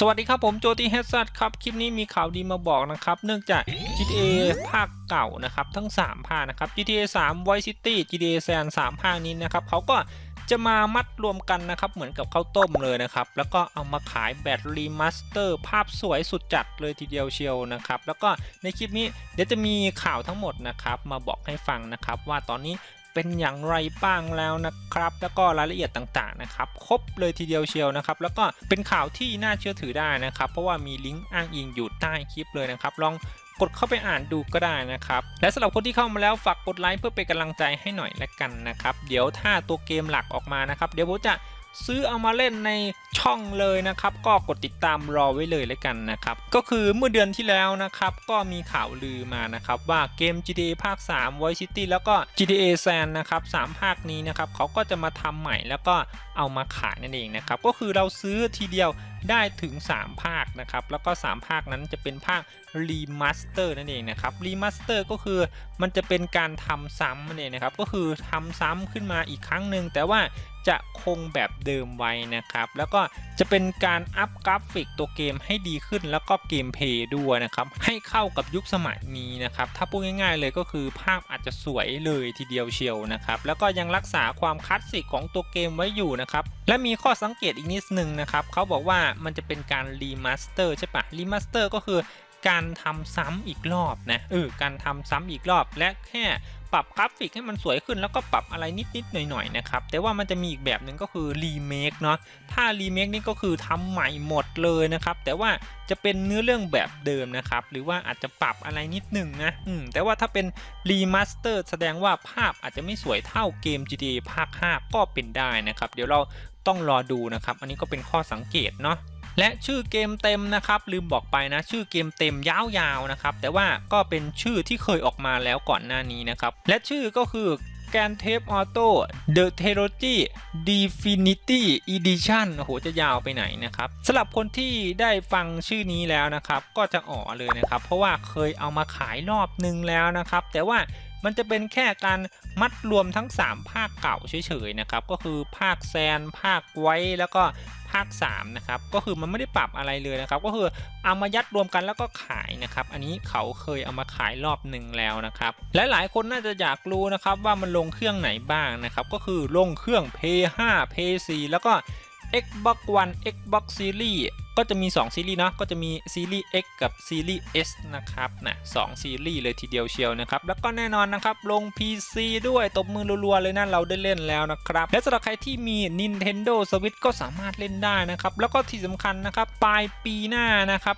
สวัสดีครับผมโจตีเฮดซัตครับ คลิปนี้มีข่าวดีมาบอกนะครับ เนื่องจาก GTA ภาคเก่านะครับ ทั้ง 3 ภาคนะครับ GTA 3 Vice City GTA San 3 ภาคนี้นะครับเขาก็จะมามัดรวมกันนะครับ เหมือนกับข้าวต้มเลยนะครับ แล้วก็เอามาขายแบตรีมาสเตอร์ ภาพสวยสุดจัดเลยทีเดียวเชียวนะครับ แล้วก็ในคลิปนี้เดี๋ยวจะมีข่าวทั้งหมดนะครับ มาบอกให้ฟังนะครับ ว่าตอนนี้ เป็นอย่างไรบ้างแล้วนะครับ แล้วก็รายละเอียดต่างๆนะครับครบเลยทีเดียวเชียวนะครับ แล้วก็เป็นข่าวที่น่าเชื่อถือได้นะครับ เพราะว่ามีลิงก์อ้างอิงอยู่ใต้คลิปเลยนะครับ ลองกดเข้าไปอ่านดูก็ได้นะครับ และสำหรับคนที่เข้ามาแล้วฝากกดไลค์เพื่อเป็นกำลังใจให้หน่อยละกันนะครับ เดี๋ยวถ้าตัวเกมหลักออกมานะครับ เดี๋ยวผมจะ ซื้อเอามาเล่นในช่องเลยนะครับ ก็กดติดตามรอไว้เลยแล้วกันนะครับ ก็คือเมื่อเดือนที่แล้วนะครับ ก็มีข่าวลือมานะครับว่าเกม GTA ภาค 3 Vice City แล้วก็ GTA San นะครับ3ภาคนี้นะครับเขาก็จะมาทำใหม่แล้วก็เอามาขายนั่นเองนะครับ ก็คือเราซื้อทีเดียวได้ถึง 3 ภาคนะครับ แล้วก็ 3 ภาคนั้นจะเป็นภาครีมาสเตอร์นั่นเองนะครับรีมาสเตอร์ก็คือมันจะเป็นการทำซ้ำนั่นเองนะครับ ก็คือทำซ้ำขึ้นมาอีกครั้งหนึ่งแต่ว่าจะคงแบบเดิมไว้นะครับ แล้วก็จะเป็นการอัพกราฟิกตัวเกมให้ดีขึ้นแล้วก็เกมเพย์ด้วยนะครับ ให้เข้ากับยุคสมัยนี้นะครับ ถ้าพูดง่ายๆเลยก็คือภาพอาจจะสวยเลยทีเดียวเชียวนะครับ แล้วก็ยังรักษาความคลาสสิกของตัวเกมไว้อยู่นะครับ และมีข้อสังเกตอีกนิดนึงนะครับเขาบอกว่ามันจะเป็นการรีมาสเตอร์ใช่ปะรีมาสเตอร์ก็คือ การทำซ้ำอีกรอบนะเออการทำซ้ำอีกรอบและแค่ปรับกราฟิกให้มันสวยขึ้นแล้วก็ปรับอะไรนิดๆหน่อยๆนะครับแต่ว่ามันจะมีอีกแบบหนึ่งก็คือรีเมคเนาะถ้ารีเมคนี่ก็คือทำใหม่หมดเลยนะครับแต่ว่าจะเป็นเนื้อเรื่องแบบเดิมนะครับหรือว่าอาจจะปรับอะไรนิดหนึ่งนะอืมแต่ว่าถ้าเป็นรีมาสเตอร์แสดงว่าภาพอาจจะไม่สวยเท่าเกม GTA ภาค 5 ก็เป็นได้นะครับ เดี๋ยวเราต้องรอดูนะครับ อันนี้ก็เป็นข้อสังเกตเนาะ และชื่อเกมเต็มนะครับ ลืมบอกไปนะ ชื่อเกมเต็มยาวๆนะครับ แต่ว่าก็เป็นชื่อที่เคยออกมาแล้วก่อนหน้านี้นะครับ และชื่อก็คือแกนเทปออโต้ The t e r o g y Definity Edition โอ้โหจะยาวไปไหนนะครับสำหรับคนที่ได้ฟังชื่อนี้แล้วนะครับ ก็จะอ๋อเลยนะครับ เพราะว่าเคยเอามาขายรอบนึงแล้วนะครับ แต่ว่ามันจะเป็นแค่การมัดรวมทั้ง 3 ภาคเก่าเฉยๆนะครับ ก็คือภาคแซน ภาคไว้แล้วก็าค3นะครับก็คือมันไม่ได้ปรับอะไรเลยนะครับ ก็คือเอามายัดรวมกันแล้วก็ขายนะครับ อันนี้เขาเคยเอามาขายรอบหนึ่งแล้วนะครับและหลายคนน่าจะอยากรู้นะครับว่ามันลงเครื่องไหนบ้างนะครับ ก็คือลงเครื่อง P5 P4 แล้วก็ Xbox One Xbox Series ก็จะมี 2 ซีรีส์เนาะก็จะมีซีรีส์ X กับซีรีส์ S นะครับนะสองซีรีส์เลยทีเดียวเชียวนะครับ แล้วก็แน่นอนนะครับ ลง PC ด้วยตบมือรัวๆเลยนะเราได้เล่นแล้วนะครับ และสำหรับใครที่มี Nintendo Switch ก็สามารถเล่นได้นะครับ แล้วก็ที่สำคัญนะครับปลายปีหน้านะครับ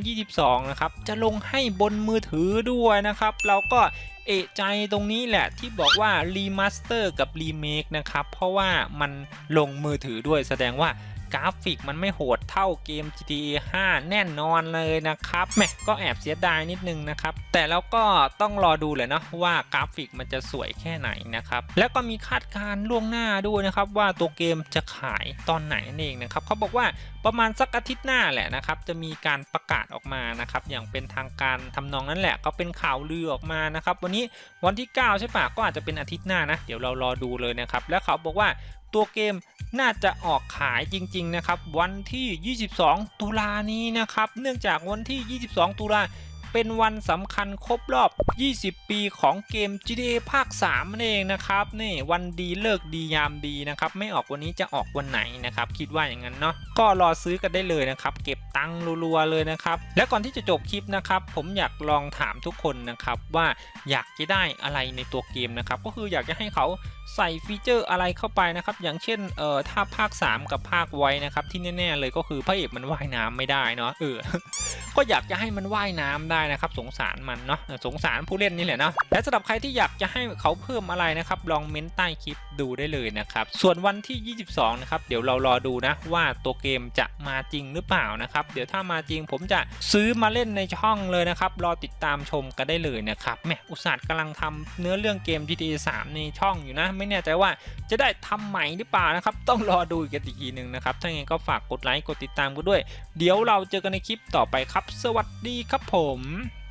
2022 นะครับ จะลงให้บนมือถือด้วยนะครับ เราก็เอะใจตรงนี้แหละที่บอกว่ารีมาสเตอร์กับรีเมคนะครับ เพราะว่ามันลงมือถือด้วยแสดงว่า กราฟิกมันไม่โหดเท่าเกม GTA 5 แน่นอนเลยนะครับแหมก็แอบเสียดายนิดนึงนะครับ แต่แล้วก็ต้องรอดูเลยนะว่ากราฟิกมันจะสวยแค่ไหนนะครับ แล้วก็มีคาดการณ์ล่วงหน้าด้วยนะครับ ว่าตัวเกมจะขายตอนไหนนั่นเองนะครับเขาบอกว่าประมาณสักอาทิตย์หน้าแหละนะครับ จะมีการประกาศออกมานะครับอย่างเป็นทางการทำนองนั้นแหละ ก็เป็นข่าวลือออกมานะครับ วันนี้วันที่ 9 ใช่ปะก็อาจจะเป็นอาทิตย์หน้านะ เดี๋ยวเรารอดูเลยนะครับ แล้วเขาบอกว่า ตัวเกมน่าจะออกขายจริงๆนะครับ วันที่ 22 ตุลานี้นะครับ เนื่องจากวันที่ 22 ตุลาเป็นวันสำคัญครบรอบ 20 ปีของเกม GTA ภาค3นั่นเองนะครับ นี่วันดีเลิกดียามดีนะครับ ไม่ออกวันนี้จะออกวันไหนนะครับ คิดว่าอย่างนั้นเนาะ ก็รอซื้อกันได้เลยนะครับ เก็บ ตังรัวๆเลยนะครับ และก่อนที่จะจบคลิปนะครับ ผมอยากลองถามทุกคนนะครับว่าอยากจะได้อะไรในตัวเกมนะครับ ก็คืออยากจะให้เขาใส่ฟีเจอร์อะไรเข้าไปนะครับ อย่างเช่นเอ่อถ้าภาค 3 กับภาคไว้นะครับ ที่แน่ๆเลยก็คือพระเอกมันว่ายน้ำไม่ได้เนาะเออก็อยากจะให้มันว่ายน้ำได้นะครับ สงสารมันเนาะสงสารผู้เล่นนี่แหละเนาะและสำหรับใครที่อยากจะให้เขาเพิ่มอะไรนะครับ ลองเม้นใต้คลิปดูได้เลยนะครับส่วนวันที่ 22 นะครับเดี๋ยวเรารอดูนะว่าตัวเกมจะมาจริงหรือเปล่านะครับเดี๋ยวถ้ามาจริงผมจะซื้อมาเล่นในช่องเลยนะครับรอติดตามชมกันได้เลยนะครับแหมอุตส่าห์กำลังทำเนื้อเรื่องเกม GTA 3 ในช่องอยู่นะ ไม่แน่ใจว่าจะได้ทำใหม่หรือเปล่านะครับต้องรอดูอีกทีหนึ่งนะครับถ้าไงก็ฝากกดไลค์กดติดตามกันด้วย เดี๋ยวเราเจอกันในคลิปต่อไปครับ สวัสดีครับผม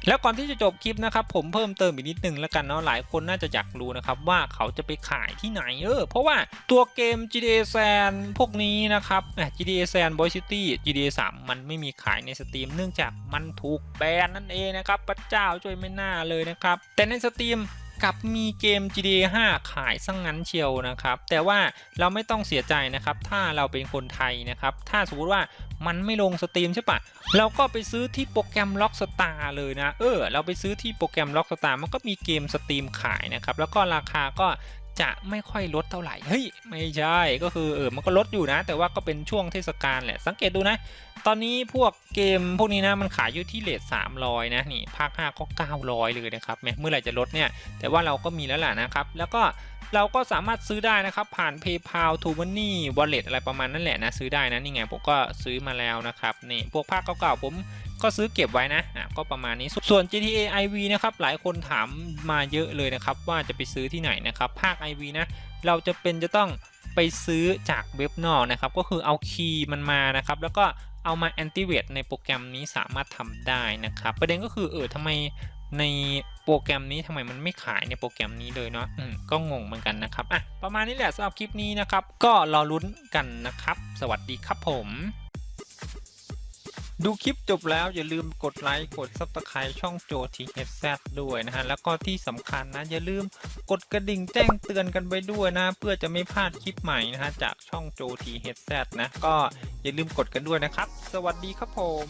แล้วก่อนที่จะจบคลิปนะครับผมเพิ่มเติมอีกนิดนึงแล้วกันเนาะหลายคนน่าจะอยากรู้นะครับว่าเขาจะไปขายที่ไหนเออเพราะว่าตัวเกม GTA San พวกนี้นะครับ GTA San Boy City GTA 3 มันไม่มีขายในสตรีมเนื่องจากมันถูกแบนนั่นเองนะครับพระเจ้าช่วยไม่น่าเลยนะครับแต่ในสตรีม กับมีเกม GTA 5 ขายซะงงั้นเชียวนะครับ แต่ว่าเราไม่ต้องเสียใจนะครับ ถ้าเราเป็นคนไทยนะครับ ถ้าสมมติว่ามันไม่ลงสตรีมใช่ปะเราก็ไปซื้อที่โปรแกรมล็อกสตาร์เลยนะ เออ เราไปซื้อที่โปรแกรมล็อกสตาร์มันก็มีเกมสตรีมขายนะครับ แล้วก็ราคาก็ จะไม่ค่อยลดเท่าไหร่ เฮ้ย ไม่ใช่ ก็คือเออ มันก็ลดอยู่นะ แต่ว่าก็เป็นช่วงเทศกาลแหละ สังเกตดูนะ ตอนนี้พวกเกมพวกนี้นะ มันขายอยู่ที่เลท300 นะ นี่ ภาค 5 ก็ 900 เลยนะครับแหมเมื่อไหร่จะลดเนี่ย แต่ว่าเราก็มีแล้วแหละนะครับ แล้วก็เราก็สามารถซื้อได้นะครับ ผ่าน PayPal t o Money Wallet อะไรประมาณนั้นแหละนะ ซื้อได้นะ นี่ไง ผมก็ซื้อมาแล้วนะครับ นี่ พวกภาคเก่าๆ ผมก็ซื้อเก็บไว้นะอะก็ประมาณนี้ ส่วน GTA IV นะครับ หลายคนถามมาเยอะเลยนะครับ ว่าจะไปซื้อที่ไหนนะครับ ภาค IV นะ เราจะเป็นจะต้องไปซื้อจากเว็บนอกนะครับ ก็คือเอาคีย์มันมานะครับ แล้วก็เอามา activate ในโปรแกรมนี้สามารถทำได้นะครับ ประเด็นก็คือเออทำไมในโปรแกรมนี้ทำไมมันไม่ขายในโปรแกรมนี้เลยเนาะอืมก็งงเหมือนกันนะครับอะประมาณนี้แหละสำหรับคลิปนี้นะครับ ก็รอลุ้นกันนะครับ สวัสดีครับผม ดูคลิปจบแล้วอย่าลืมกดไลค์กด Subscribe ช่องโจทีเอฟแซด้วยนะฮะ แล้วก็ที่สำคัญนะอย่าลืมกดกระดิ่งแจ้งเตือนกันไปด้วยนะ เพื่อจะไม่พลาดคลิปใหม่นะฮะ จากช่องโจทีเอฟแซนะ ก็อย่าลืมกดกันด้วยนะครับ สวัสดีครับผม